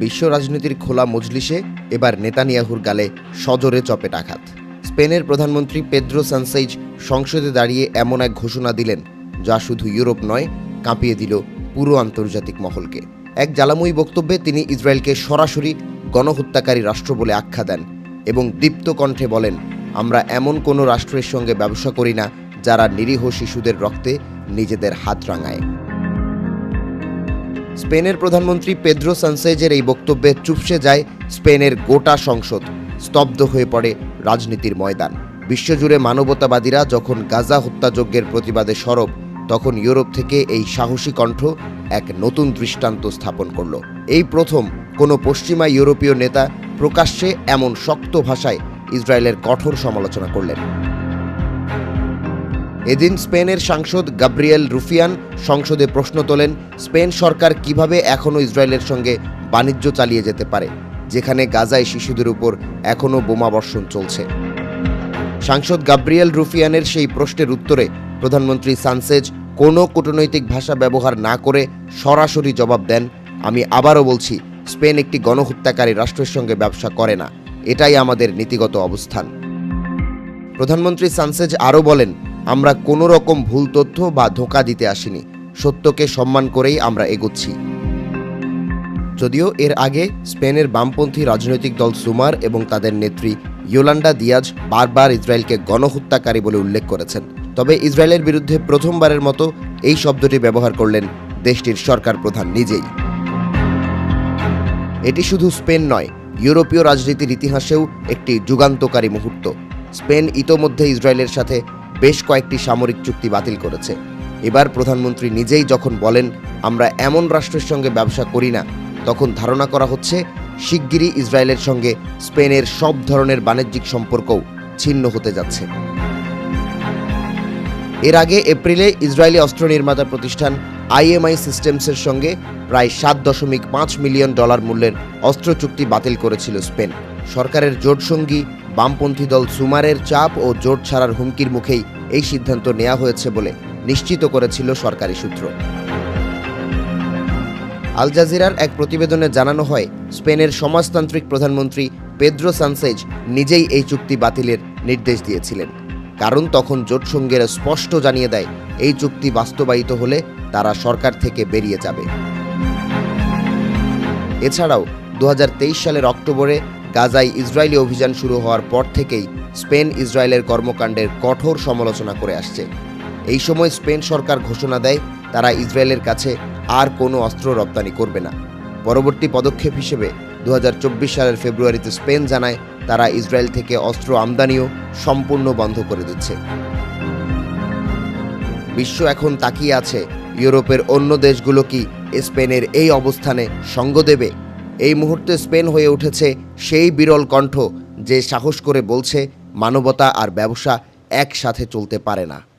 বিশ্ব রাজনীতির খোলা মজলিসে এবার নেতানিয়াহুর গালে সজোরে চপেট আঘাত। স্পেনের প্রধানমন্ত্রী পেদ্রো সানসেইজ সংসদে দাঁড়িয়ে এমন এক ঘোষণা দিলেন, যা শুধু ইউরোপ নয়, কাঁপিয়ে দিল পুরো আন্তর্জাতিক মহলকে। এক জ্বালাময়ী বক্তব্যে তিনি ইসরায়েলকে সরাসরি গণহত্যাকারী রাষ্ট্র বলে আখ্যা দেন এবং দীপ্ত কণ্ঠে বলেন, আমরা এমন কোনো রাষ্ট্রের সঙ্গে ব্যবসা করি না যারা নিরীহ শিশুদের রক্তে নিজেদের হাত রাঙায়। স্পেনের প্রধানমন্ত্রী পেদ্রো সানসেজের এই বক্তব্যে চুপসে যায় স্পেনের গোটা সংসদ। স্তব্ধ হয়ে পড়ে রাজনীতির ময়দান। বিশ্বজুড়ে মানবতাবাদীরা যখন গাজা হত্যাযজ্ঞের প্রতিবাদে সরব, তখন ইউরোপ থেকে এই সাহসী কণ্ঠ এক নতুন দৃষ্টান্ত স্থাপন করল। এই প্রথম কোনো পশ্চিমা ইউরোপীয় নেতা প্রকাশ্যে এমন শক্ত ভাষায় ইসরায়েলের কঠোর সমালোচনা করলেন। এদিন স্পেনের সাংসদ গাব্রিয়েল রুফিয়ান সংসদে প্রশ্ন তোলেন, স্পেন সরকার কীভাবে এখনও ইসরায়েলের সঙ্গে বাণিজ্য চালিয়ে যেতে পারে, যেখানে গাজায় শিশুদের উপর এখনও বোমাবর্ষণ চলছে। সাংসদ গাব্রিয়েল রুফিয়ানের সেই প্রশ্নের উত্তরে প্রধানমন্ত্রী সানসেজ কোনো কূটনৈতিক ভাষা ব্যবহার না করে সরাসরি জবাব দেন, আমি আবারও বলছি, স্পেন একটি গণহত্যাকারী রাষ্ট্রের সঙ্গে ব্যবসা করে না। এটাই আমাদের নীতিগত অবস্থান। প্রধানমন্ত্রী সানসেজ আরও বলেন আমরা কোনো রকম ভুল তথ্য বা ধোঁকা দিতে আসিনি। সত্যকে সম্মান করেই আমরা এগোচ্ছি। যদিও এর আগে স্পেনের বামপন্থী রাজনৈতিক দল সুমার এবং তাদের নেত্রী ইয়োলান্ডা দিয়াজ বারবার ইসরায়েলকে গণহত্যাকারী বলে উল্লেখ করেছেন। তবে ইসরায়েলের বিরুদ্ধে প্রথমবারের মতো এই শব্দটি ব্যবহার করলেন দেশটির সরকার প্রধান নিজেই। এটি শুধু স্পেন নয়, ইউরোপীয় রাজনীতির ইতিহাসেও একটি যুগান্তকারী মুহূর্ত। স্পেন ইতোমধ্যে ইসরায়েলের সাথে বেশ কয়েকটি সামরিক চুক্তি বাতিল করেছে। এবার প্রধানমন্ত্রী নিজেই যখন বলেন, আমরা এমন রাষ্ট্রের সঙ্গে ব্যবসা করি না, তখন ধারণা করা হচ্ছে, শিগগিরই ইসরায়েলের সঙ্গে স্পেনের সব ধরনের বাণিজ্যিক সম্পর্কও ছিন্ন হতে যাচ্ছে। এর আগে এপ্রিলে ইসরায়েলি অস্ত্র নির্মাতা প্রতিষ্ঠান আইএমআই সিস্টেমসের সঙ্গে প্রায় সাত দশমিক পাঁচ মিলিয়ন ডলার মূল্যের অস্ত্র চুক্তি বাতিল করেছিল স্পেন। সরকারের জোটসঙ্গী বামপন্থী দল সুমারের চাপ ও জোট ছাড়ার হুমকির মুখেই এই সিদ্ধান্ত নেওয়া হয়েছে বলে নিশ্চিত করেছিল সরকারি সূত্র। আল জাজিরার এক প্রতিবেদনে জানানো হয়, স্পেনের সমাজতান্ত্রিক প্রধানমন্ত্রী পেদ্রো সানসেজ নিজেই এই চুক্তি বাতিলের নির্দেশ দিয়েছিলেন। কারণ তখন জোটসঙ্গীরা স্পষ্ট জানিয়ে দেয়, এই চুক্তি বাস্তবায়িত হলে তারা সরকার থেকে বেরিয়ে যাবে। এছাড়াও, দু হাজার তেইশ সালের অক্টোবরে গাজায় ইসরায়েলি অভিযান শুরু হওয়ার পর থেকেই স্পেন ইসরায়েলের কর্মকাণ্ডের কঠোর সমালোচনা করে আসছে। এই সময় স্পেন সরকার ঘোষণা দেয়, তারা ইসরায়েলের কাছে আর কোনো অস্ত্র রপ্তানি করবে না। পরবর্তী পদক্ষেপ হিসেবে দু হাজার চব্বিশ সালের ফেব্রুয়ারিতে স্পেন জানায়, তারা ইসরায়েল থেকে অস্ত্র আমদানিও সম্পূর্ণ বন্ধ করে দিচ্ছে। বিশ্ব এখন তাকিয়ে আছে, ইউরোপের অন্য দেশগুলো কি স্পেনের এই অবস্থানে সঙ্গ দেবে? এই মুহূর্তে স্পেন হয়ে উঠেছে সেই বিরল কণ্ঠ যে সাহস করে বলছে মানবতা আর ব্যবসা একসাথে চলতে পারে না।